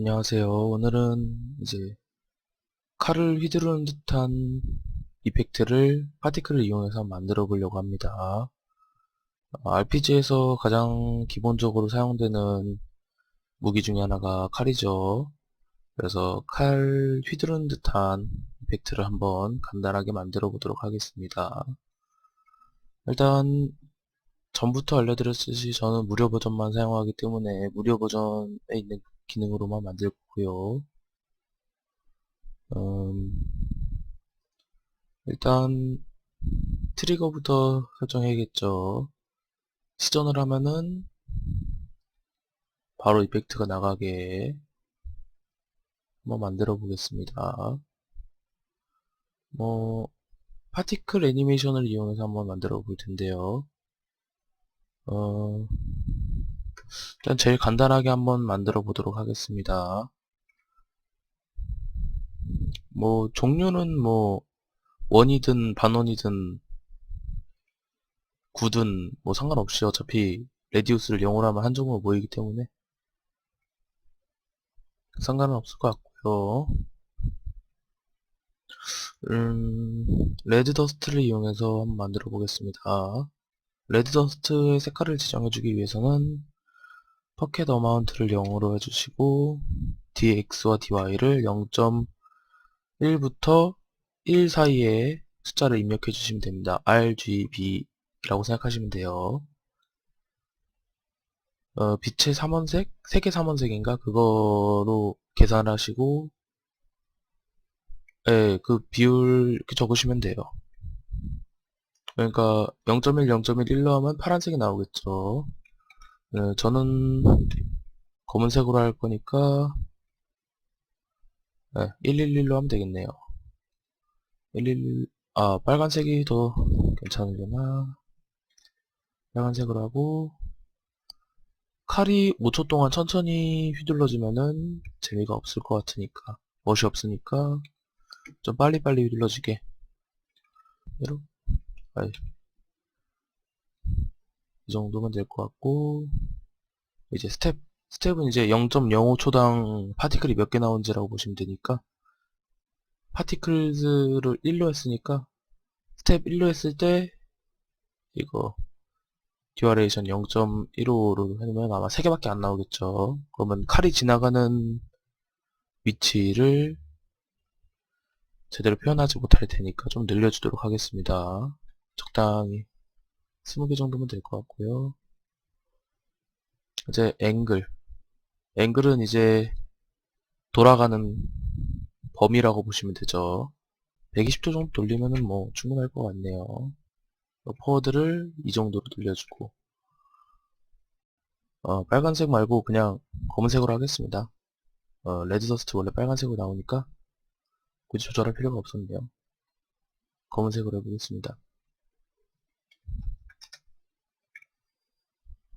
안녕하세요. 오늘은 이제 칼을 휘두르는 듯한 이펙트를 파티클을 이용해서 만들어 보려고 합니다. RPG에서 가장 기본적으로 사용되는 무기 중에 하나가 칼이죠. 그래서 칼 휘두르는 듯한 이펙트를 한번 간단하게 만들어 보도록 하겠습니다. 일단 전부터 알려드렸듯이 저는 무료 버전만 사용하기 때문에 무료 버전에 있는 기능으로만 만들 거고요. 음, 일단 트리거부터 설정해야겠죠. 시전을 하면은 바로 이펙트가 나가게 한번 만들어 보겠습니다. 뭐 파티클 애니메이션을 이용해서 한번 만들어 볼 텐데요. 어, 일단 제일 간단하게 한번 만들어 보도록 하겠습니다. 뭐 종류는 뭐 원이든 반원이든 구든 뭐 상관없이 어차피 레디우스를 0으로 하면 한정으로 모이기 때문에 상관은 없을 것 같고요. 음, 레드 더스트를 이용해서 한번 만들어 보겠습니다. 레드 더스트의 색깔을 지정해주기 위해서는 퍼켓 어마운트를 0으로 해주시고 dx와 dy를 0.1부터 1 사이에 숫자를 입력해 주시면 됩니다. RGB라고 생각하시면 돼요. 어, 빛의 삼원색? 색의 삼원색인가? 그거로 계산하시고 예, 그 비율 이렇게 적으시면 돼요. 그러니까 0.1, 0.1로 하면 파란색이 나오겠죠. 네, 저는 검은색으로 할 거니까 네, 111로 하면 되겠네요. 111, 아 빨간색이 더 괜찮으려나? 빨간색으로 하고 칼이 5초 동안 천천히 휘둘러지면은 재미가 없을 것 같으니까 멋이 없으니까 좀 빨리빨리 휘둘러지게 이렇게 이 정도면 될 것 같고 이제 스텝 스텝은 이제 0.05초당 파티클이 몇 개 나온지라고 보시면 되니까 파티클즈를 1로 했으니까 스텝 1로 했을 때 이거 듀어레이션 0.15로 해놓으면 아마 3개밖에 안 나오겠죠. 그러면 칼이 지나가는 위치를 제대로 표현하지 못할 테니까 좀 늘려주도록 하겠습니다. 적당히 20개 정도면 될 것 같고요. 이제 앵글. 앵글은 이제 돌아가는 범위라고 보시면 되죠. 120도 정도 돌리면은 뭐 충분할 것 같네요. 포워드를 이 정도로 돌려주고 어, 빨간색 말고 그냥 검은색으로 하겠습니다. 어, 레드더스트 원래 빨간색으로 나오니까 굳이 조절할 필요가 없었네요. 검은색으로 해보겠습니다.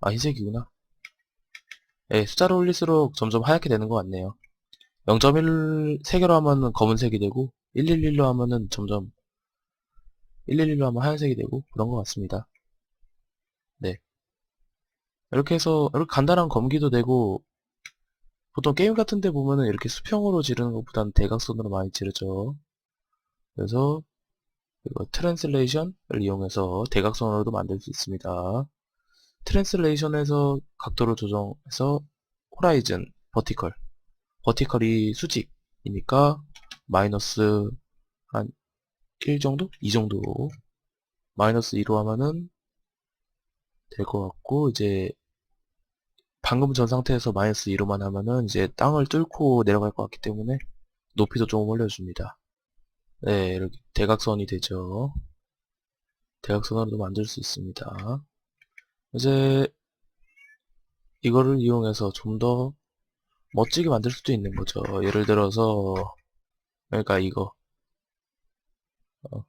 아 흰색이구나. 예, 숫자를 올릴수록 점점 하얗게 되는 것 같네요. 0.1 3개로 하면은 검은색이 되고 111로 하면은 점점 111로 하면 하얀색이 되고 그런 것 같습니다. 네. 이렇게 해서 이렇게 간단한 검기도 되고 보통 게임 같은 데 보면은 이렇게 수평으로 지르는 것보다는 대각선으로 많이 지르죠. 그래서 이거 트랜슬레이션을 이용해서 대각선으로도 만들 수 있습니다 트랜슬레이션에서 각도를 조정해서 호라이즌, 버티컬 버티컬이 수직이니까 마이너스 한 1 정도? 2 정도 마이너스 2로 하면은 될 것 같고 이제 방금 전 상태에서 마이너스 2로만 하면은 이제 땅을 뚫고 내려갈 것 같기 때문에 높이도 조금 올려줍니다. 네, 이렇게 대각선이 되죠. 대각선으로도 만들 수 있습니다. 이제 이거를 이용해서 좀 더 멋지게 만들 수도 있는 거죠. 예를 들어서 그러니까 이거 어.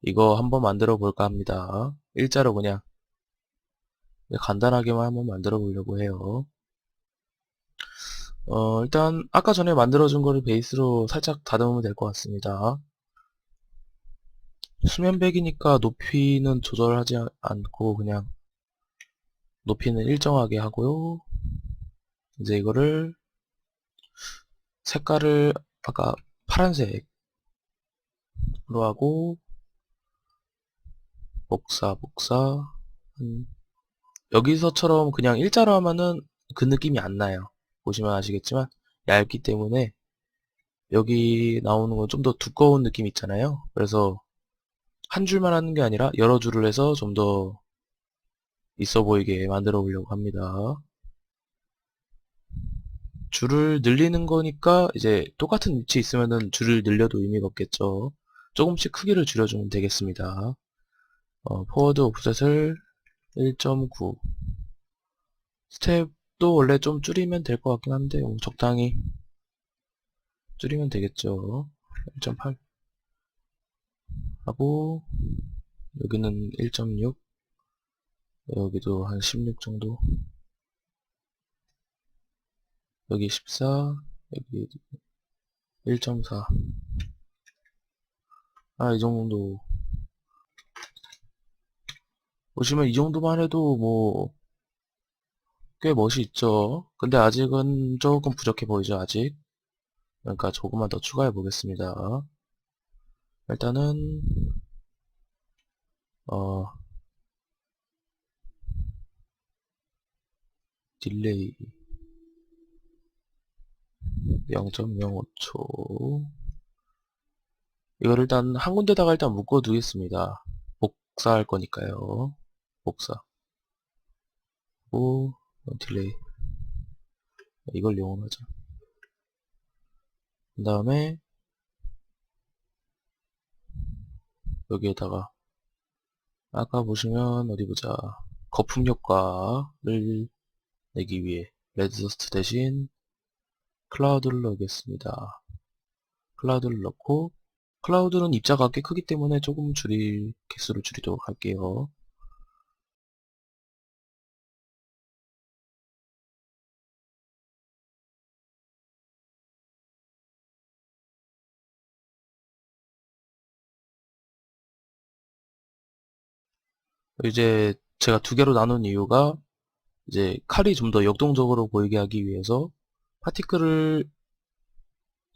이거 한번 만들어 볼까 합니다. 일자로 그냥 간단하게만 한번 만들어 보려고 해요. 어, 일단 아까 전에 만들어준 거를 베이스로 살짝 다듬으면 될 것 같습니다. 수면백이니까 높이는 조절하지 않고 그냥 높이는 일정하게 하고요. 이제 이거를 색깔을 아까 파란색으로 하고 복사 복사. 음, 여기서처럼 그냥 일자로 하면은 그 느낌이 안 나요. 보시면 아시겠지만 얇기 때문에 여기 나오는 건 좀 더 두꺼운 느낌 있잖아요. 그래서 한 줄만 하는 게 아니라 여러 줄을 해서 좀 더 있어 보이게 만들어 보려고 합니다 줄을 늘리는 거니까 이제 똑같은 위치에 있으면은 줄을 늘려도 의미가 없겠죠. 조금씩 크기를 줄여주면 되겠습니다. 어, 포워드 오프셋을 1.9 스텝도 원래 좀 줄이면 될 것 같긴 한데 뭐 적당히 줄이면 되겠죠. 1.8 하고 여기는 1.6 여기도 한 16 정도 여기 14, 여기 1.4. 아, 이 정도. 보시면 이 정도만 해도 뭐, 꽤 멋이 있죠. 근데 아직은 조금 부족해 보이죠, 아직. 그러니까 조금만 더 추가해 보겠습니다. 일단은, 어, 딜레이. 0.05초. 이걸 일단 한 군데다가 일단 묶어 두겠습니다. 복사할 거니까요. 복사. 오 딜레이. 이걸 이용하자 그 다음에 여기에다가 아까 보시면 어디 보자 거품 효과를 내기 위해 레드더스트 대신 클라우드를 넣겠습니다. 클라우드를 넣고 클라우드는 입자가 꽤 크기 때문에 조금 줄일 개수를 줄이도록 할게요. 이제 제가 두 개로 나눈 이유가 이제 칼이 좀 더 역동적으로 보이게 하기 위해서 파티클을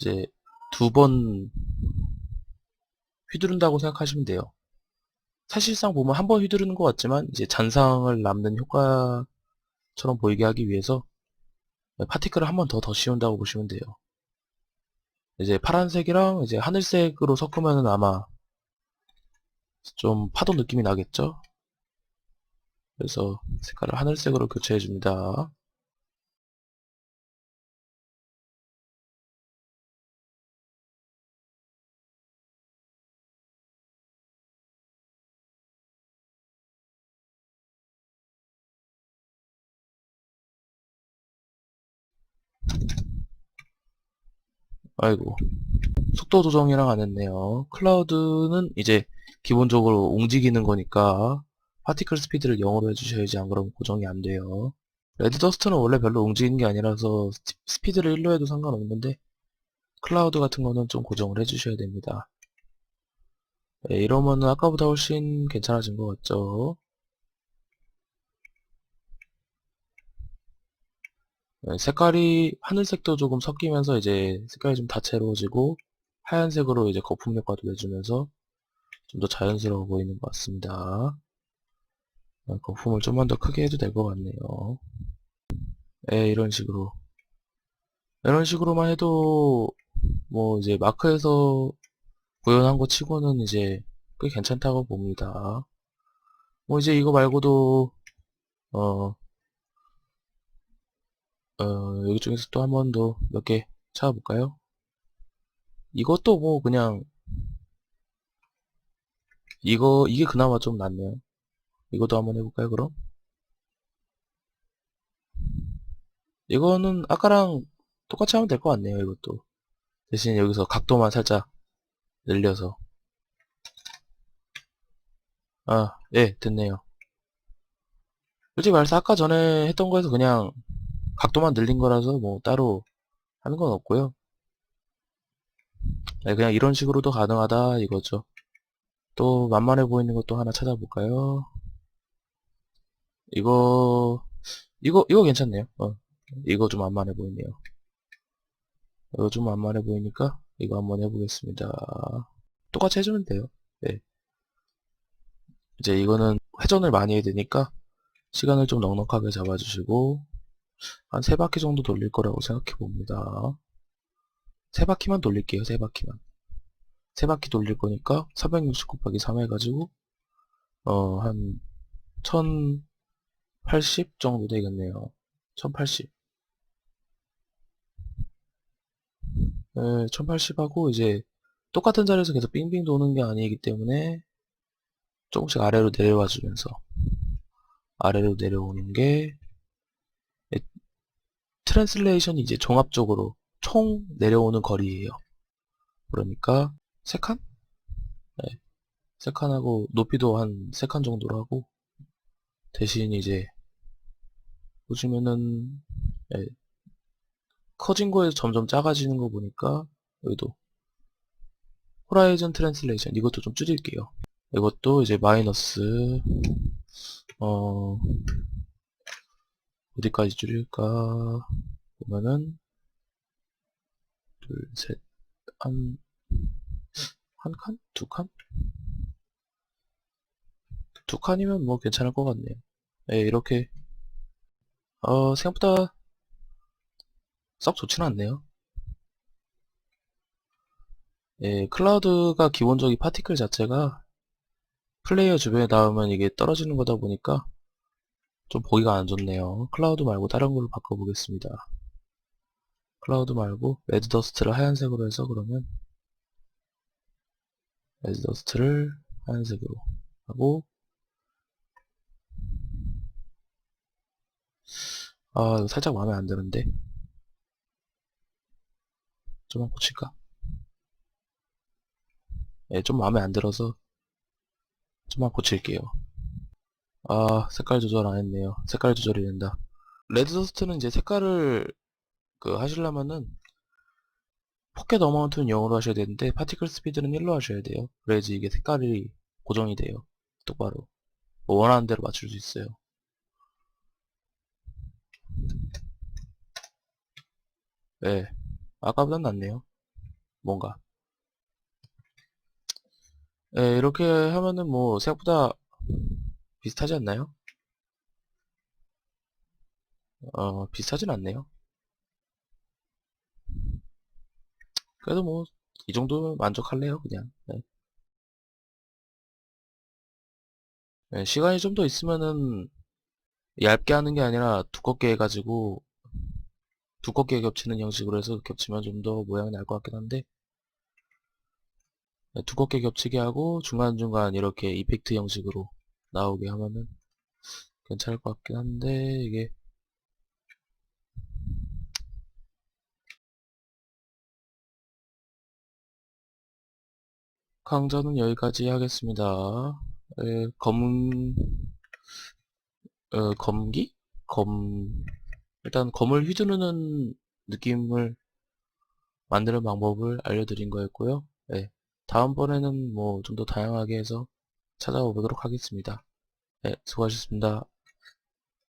이제 두 번 휘두른다고 생각하시면 돼요. 사실상 보면 한 번 휘두르는 것 같지만 이제 잔상을 남는 효과처럼 보이게 하기 위해서 파티클을 한 번 더 더 씌운다고 보시면 돼요. 이제 파란색이랑 이제 하늘색으로 섞으면 아마 좀 파도 느낌이 나겠죠? 그래서 색깔을 하늘색으로 교체해 줍니다. 아이고 속도 조정이랑 안 했네요 클라우드는 이제 기본적으로 움직이는 거니까 파티클 스피드를 0으로 해주셔야지 안 그러면 고정이 안 돼요. 레드 더스트는 원래 별로 움직이는 게 아니라서 스피드를 1로 해도 상관없는데 클라우드 같은 거는 좀 고정을 해주셔야 됩니다. 네, 이러면 아까보다 훨씬 괜찮아진 것 같죠? 네, 색깔이 하늘색도 조금 섞이면서 이제 색깔이 좀 다채로워지고 하얀색으로 이제 거품 효과도 내주면서 좀 더 자연스러워 보이는 것 같습니다. 네, 거품을 좀만 더 크게 해도 될 것 같네요. 네, 이런 식으로 이런 식으로만 해도 뭐 이제 마크에서 구현한 거 치고는 이제 꽤 괜찮다고 봅니다. 뭐 이제 이거 말고도 어 어, 여기 중에서 또 한 번 더 몇 개 찾아볼까요? 이것도 뭐 그냥 이거 이게 그나마 좀 낫네요. 이것도 한번 해볼까요 그럼? 이거는 아까랑 똑같이 하면 될 것 같네요 이것도 대신 여기서 각도만 살짝 늘려서 아 예 됐네요 솔직히 말해서 아까 전에 했던 거에서 그냥 각도만 늘린 거라서 뭐 따로 하는 건 없고요. 네, 그냥 이런 식으로도 가능하다 이거죠. 또 만만해 보이는 것도 하나 찾아볼까요? 이거 이거 이거 괜찮네요. 어, 이거 좀 만만해 보이네요. 이거 좀 만만해 보이니까 이거 한번 해보겠습니다. 똑같이 해주면 돼요. 네. 이제 이거는 회전을 많이 해야 되니까 시간을 좀 넉넉하게 잡아주시고 한세 바퀴 정도 돌릴 거라고 생각해 봅니다. 세 바퀴만 돌릴게요. 세 바퀴만. 세 바퀴 돌릴 거니까 460 곱하기 3 해가지고 어한 1080 정도 되겠네요. 1080. 네, 1080하고 이제 똑같은 자리에서 계속 빙빙 도는 게 아니기 때문에 조금씩 아래로 내려와 주면서 아래로 내려오는 게 예, 트랜슬레이션이 이제 종합적으로 총 내려오는 거리예요. 그러니까 세 칸? 네. 세 칸하고 높이도 한 세 칸 정도로 하고 대신 이제 보시면은 예, 커진 거에서 점점 작아지는 거 보니까 여기도 호라이즌 트랜슬레이션 이것도 좀 줄일게요. 이것도 이제 마이너스 어 어디까지 줄일까 보면은 둘 셋 한 한 칸? 두 칸? 두 칸이면 뭐 괜찮을 것 같네요. 예, 이렇게 어 생각보다 썩 좋지는 않네요. 예, 클라우드가 기본적인 파티클 자체가 플레이어 주변에 닿으면 이게 떨어지는 거다 보니까 좀 보기가 안 좋네요. 클라우드 말고 다른 걸로 바꿔보겠습니다. 클라우드 말고 레드더스트를 하얀색으로 해서 그러면 레드더스트를 하얀색으로 하고 아 살짝 마음에 안 드는데 좀만 고칠까? 예, 좀 마음에 안 들어서 좀만 고칠게요. 아, 색깔 조절 안 했네요. 색깔 조절이 된다. 레드더스트는 이제 색깔을 그 하시려면은 포켓 어마운트는 0으로 하셔야 되는데 파티클 스피드는 1로 하셔야 돼요. 그래야지 이게 색깔이 고정이 돼요. 똑바로. 뭐 원하는 대로 맞출 수 있어요. 네. 아까보단 낫네요. 뭔가. 네, 이렇게 하면은 뭐 생각보다 비슷하지 않나요? 어, 비슷하진 않네요. 그래도 뭐, 이 정도 만족할래요, 그냥. 네. 네, 시간이 좀 더 있으면은, 얇게 하는 게 아니라 두껍게 해가지고, 두껍게 겹치는 형식으로 해서 겹치면 좀 더 모양이 날 것 같긴 한데, 네, 두껍게 겹치게 하고, 중간중간 이렇게 이펙트 형식으로 나오게 하면은, 괜찮을 것 같긴 한데, 이게, 강좌는 여기까지 하겠습니다. 에, 검, 어, 검기? 검, 일단 검을 휘두르는 느낌을 만드는 방법을 알려드린 거였고요. 네, 다음번에는 뭐 좀 더 다양하게 해서 찾아보도록 하겠습니다. 네, 수고하셨습니다.